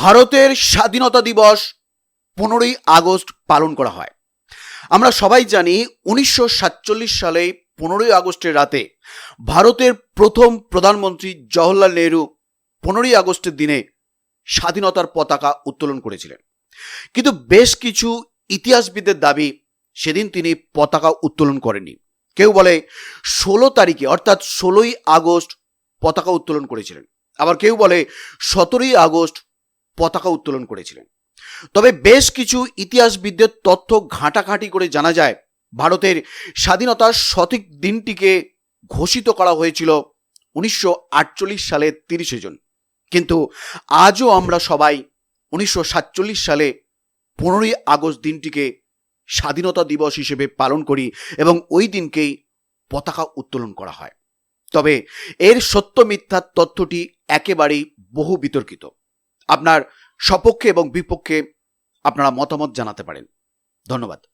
ভারতের স্বাধীনতা দিবস পনেরোই আগস্ট পালন করা হয়। আমরা সবাই জানি উনিশশো সাতচল্লিশ সালে পনেরোই আগস্টের রাতে ভারতের প্রথম প্রধানমন্ত্রী জওহরলাল নেহরু পনেরোই আগস্টের দিনে স্বাধীনতার পতাকা উত্তোলন করেছিলেন। কিন্তু বেশ কিছু ইতিহাসবিদদের দাবি সেদিন তিনি পতাকা উত্তোলন করেননি। কেউ বলে ষোলো তারিখে, অর্থাৎ ষোলোই আগস্ট পতাকা উত্তোলন করেছিলেন। আবার কেউ বলে সতেরোই আগস্ট পতাকা উত্তোলন করেছিলেন। তবে বেশ কিছু ইতিহাসবিদদের তথ্য ঘাঁটাঘাঁটি করে জানা যায়, ভারতের স্বাধীনতার সঠিক দিনটিকে ঘোষিত করা হয়েছিল উনিশশো আটচল্লিশ সালের তিরিশে জুন। কিন্তু আজও আমরা সবাই উনিশশো সাতচল্লিশ সালে পনেরোই আগস্ট দিনটিকে স্বাধীনতা দিবস হিসেবে পালন করি এবং ওই দিনকেই পতাকা উত্তোলন করা হয়। তবে এর সত্য মিথ্যার তথ্যটি একেবারেই বহু বিতর্কিত। আপনার সপক্ষে এবং বিপক্ষে আপনারা মতামত জানাতে পারেন। ধন্যবাদ।